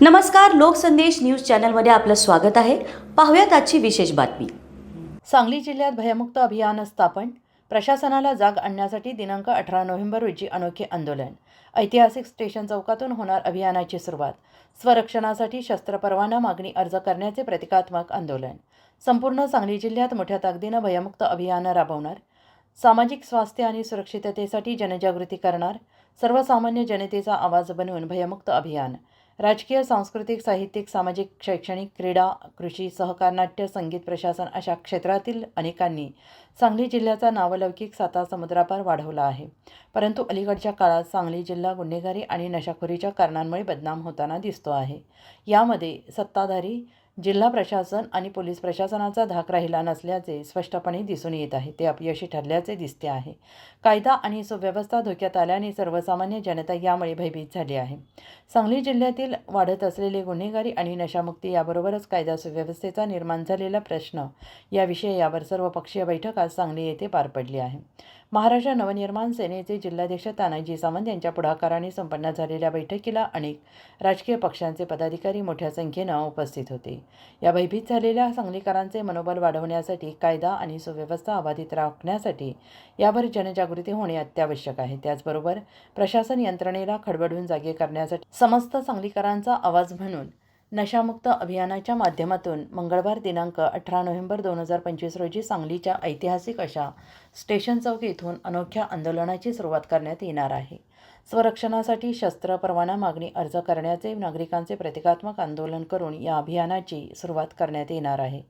नमस्कार लोकसंदेश न्यूज चॅनलमध्ये आपलं स्वागत आहे. पाहूयात आजची विशेष बातमी. सांगली जिल्ह्यात भयमुक्त अभियान स्थापन प्रशासनाला जाग आणण्यासाठी दिनांक अठरा नोव्हेंबर रोजी अनोखे आंदोलन. ऐतिहासिक स्टेशन चौकातून होणार अभियानाची सुरुवात. स्वरक्षणासाठी शस्त्र परवाना मागणी अर्ज करण्याचे प्रतिकात्मक आंदोलन. संपूर्ण सांगली जिल्ह्यात मोठ्या ताकदीनं भयमुक्त अभियान राबवणार. सामाजिक स्वास्थ्य आणि सुरक्षिततेसाठी जनजागृती करणार. सर्वसामान्य जनतेचा आवाज बनवून भयमुक्त अभियान. राजकीय सांस्कृतिक साहित्यिक सामाजिक शैक्षणिक क्रीडा कृषी सहकार नाट्य संगीत प्रशासन अशा क्षेत्रातील अनेकांनी सांगली जिल्ह्याचा नावलौकिक साता समुद्रापार वाढवला आहे. परंतु अलीकडच्या काळात सांगली जिल्हा गुन्हेगारी आणि नशाखोरीच्या कारणांमुळे बदनाम होताना दिसतो आहे. यामध्ये सत्ताधारी जिल्हा प्रशासन आणि पोलीस प्रशासनाचा धाक राहिला नसल्याचे स्पष्टपणे दिसून येत आहे. ते अपयशी ठरल्याचे दिसते आहे. कायदा आणि सुव्यवस्था धोक्यात आल्याने सर्वसामान्य जनता यामुळे भयभीत झाली आहे. सांगली जिल्ह्यातील वाढत असलेले गुन्हेगारी आणि नशामुक्ती याबरोबरच कायदा सुव्यवस्थेचा निर्माण झालेला प्रश्न या विषयावर सर्वपक्षीय बैठक आज सांगली येथे पार पडली आहे. महाराष्ट्र नवनिर्माण सेनेचे जिल्हाध्यक्ष तानाजी सावंत यांच्या पुढाकाराने संपन्न झालेल्या बैठकीला अनेक राजकीय पक्षांचे पदाधिकारी मोठ्या संख्येनं उपस्थित होते. या भयभीत झालेल्या सांगलीकरांचे मनोबल वाढवण्यासाठी कायदा आणि सुव्यवस्था अबाधित राखण्यासाठी यावर जनजागृती होणे अत्यावश्यक आहे. त्याचबरोबर प्रशासन यंत्रणेला खडबडून जागे करण्यासाठी समस्त सांगलीकरांचा आवाज म्हणून नशामुक्त अभियानाच्या माध्यमातून मंगळवार दिनांक अठरा नोव्हेंबर दोन हजार पंचवीस रोजी सांगलीच्या ऐतिहासिक अशा स्टेशन चौक येथून अनोख्या आंदोलनाची सुरुवात करण्यात येणार आहे. स्वरक्षणासाठी शस्त्र परवाना मागणी अर्ज करण्याचे नागरिकांचे प्रतिकात्मक आंदोलन करून या अभियानाची सुरुवात करण्यात येणार आहे.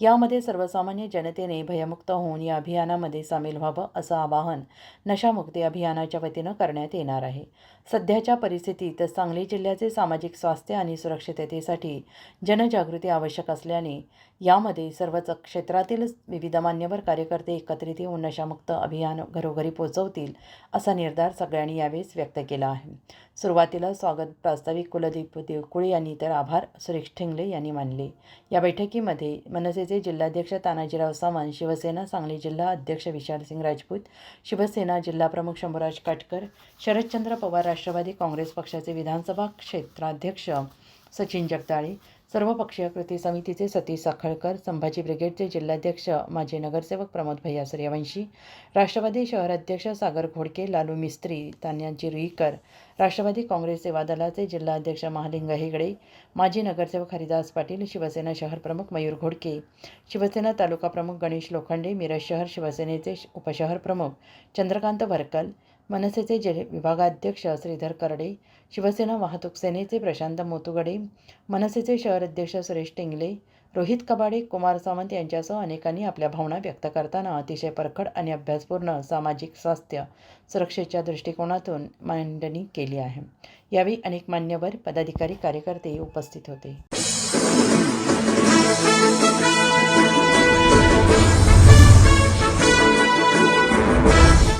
यामध्ये सर्वसामान्य जनतेने भयमुक्त होऊन या अभियानामध्ये सामील व्हावं असं आवाहन नशामुक्ती अभियानाच्या वतीनं करण्यात येणार आहे. सध्याच्या परिस्थितीत सांगली जिल्ह्याचे सामाजिक स्वास्थ्य आणि सुरक्षिततेसाठी जनजागृती आवश्यक असल्याने यामध्ये सर्वच क्षेत्रातील विविध मान्यवर कार्यकर्ते एकत्रित येऊन नशामुक्त अभियान घरोघरी पोहोचवतील असा निर्धार सगळ्यांनी यावेळेस व्यक्त केला आहे. सुरुवातीला स्वागत प्रास्ताविक कुलदीप देवकुळे यांनी तर आभार सुरेश ठेंगले यांनी मानले. या बैठकीमध्ये मनसेचे जिल्हाध्यक्ष तानाजीराव सावंत शिवसेना सांगली जिल्हा अध्यक्ष विशालसिंग राजपूत शिवसेना जिल्हाप्रमुख शंभूराज काटकर शरदचंद्र पवार राष्ट्रवादी काँग्रेस पक्षाचे विधानसभा क्षेत्राध्यक्ष सचिन जगदाळे सर्वपक्षीय कृती समितीचे सतीश साखळकर संभाजी ब्रिगेडचे जिल्हाध्यक्ष माजी नगरसेवक प्रमोद भैया सूर्यवंशी राष्ट्रवादी शहराध्यक्ष सागर घोडके लालू मिस्त्री तान्यांची रुईकर राष्ट्रवादी काँग्रेस सेवा दलाचे जिल्हाध्यक्ष महालिंग हेगडे माजी नगरसेवक हरिदास पाटील शिवसेना शहर प्रमुख मयूर घोडके शिवसेना तालुका प्रमुख गणेश लोखंडे मिरज शहर शिवसेनेचे उपशहर प्रमुख चंद्रकांत भरकल मनसेचे जे विभागाध्यक्ष श्रीधर करडे शिवसेना वाहतूक सेनेचे प्रशांत मोतुगडे मनसेचे शहर अध्यक्ष सुरेश टिंगले रोहित कबाडे कुमार सावंत यांच्यासह अनेकांनी आपल्या भावना व्यक्त करताना अतिशय परखड आणि अभ्यासपूर्ण सामाजिक स्वास्थ्य सुरक्षेच्या दृष्टिकोनातून मांडणी केली आहे. यावेळी अनेक मान्यवर पदाधिकारी कार्यकर्ते उपस्थित होते.